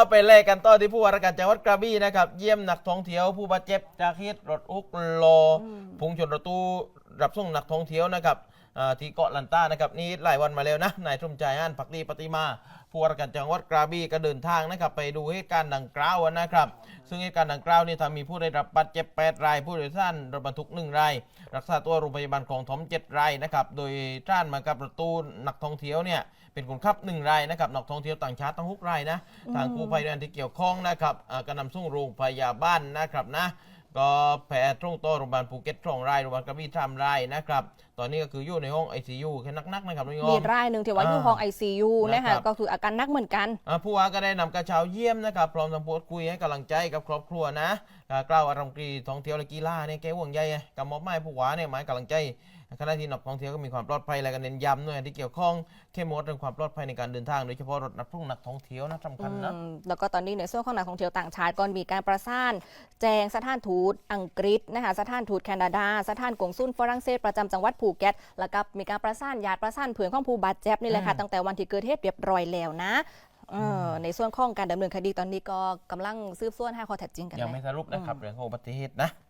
เอาไปแลกกันต่อที่ผู้ว่าราชการจังหวัดกระบี่นะครับ เยี่ยมนักท่องเที่ยวผู้บาดเจ็บจากเหตุรถอุกโลอพุ่งชนรถตู้รับส่งนักท่องเที่ยวนะครับอ่า ที่เกาะลันต้านะครับนี่หลายวันมาแล้วนะนายสมใจอ่านพักดีปฏิมาผู้ว่าราชการจังหวัดกระบี่ก็เดินทางนะครับไปดูเหตุการณ์ดังกล่าวนะครับ ซึ่งเหตุการณ์ดังกล่าวนี่ทำมีผู้ได้รับบาดเจ็บ8ราย ผู้โดยสารรถบรรทุก1ราย รักษาตัวโรงพยาบาลคลองถม7รายนะครับโดยท่านมากับประตูนักท่องเที่ยวเนี่ยเป็นคนขับ1รายนะครับนักท่องเที่ยวต่างชาติทั้ง6รายนะทางกู้ภัยเดินที่เกี่ยวข้องนะครับก็นำส่งโรงพยาบาลนะครับนะ ก็แพทย์ตรงโตวโรงพยาบาลภูเก็ตสองรายโรงพยาบาลกระบี่สามรายนะครับ ตอนนี้ก็คืออยู่ในห้อง ICU แค่นักๆนะครับน้องยอมีม รายหนึ่งที่ว่าอยู่อ่าห้อง ICU นะนะครัคะบ ก็คืออาการหนักเหมือนกัน อ่าผู้ว่าก็ได้นำกระเช้าเยี่ยมนะครับพร้อมทั้งพูดคุยให้กำลังใจกับครอบครัวนะอ่ากล่าวอารมณ์กรีท่องเที่ยวและกีฬาเนี่ยแกห่วงใยไงกับมอบหมายผู้ว่าเนี่ยหมายกำลังใจ ขณะที่นักท่องเที่ยวก็มีความปลอดภัยและกันเน้นย้ำหน่วยงานที่เกี่ยวข้องเข้มงวดเรื่องความปลอดภัยในการเดินทางโดยเฉพาะรถนักพุ่งนักท่องเที่ยวนะสำคัญนะอืมแล้วก็ตอนนี้ในส่วนของนักท่องเที่ยวต่างชาติก็มีการประสานแจงสถานทูตอังกฤษนะคะสถานทูตแคนาดาสถานกงสุลฝรั่งเศสประจำจังหวัดภูเก็ตแล้วก็มีการประสานญาติประสานเพื่อนของผู้บาดเจ็บนี่แหละค่ะอืมตั้งแต่วันที่เกิดเหตุเรียบร้อยแล้วนะเออในส่วนของการดำเนินคดีตอนนี้ก็กำลังสืบสวนหาข้อเท็จจริงกันยังแหไม่ละสรุปนะครับเรื่องของอุบัติเหตุนะค่ะ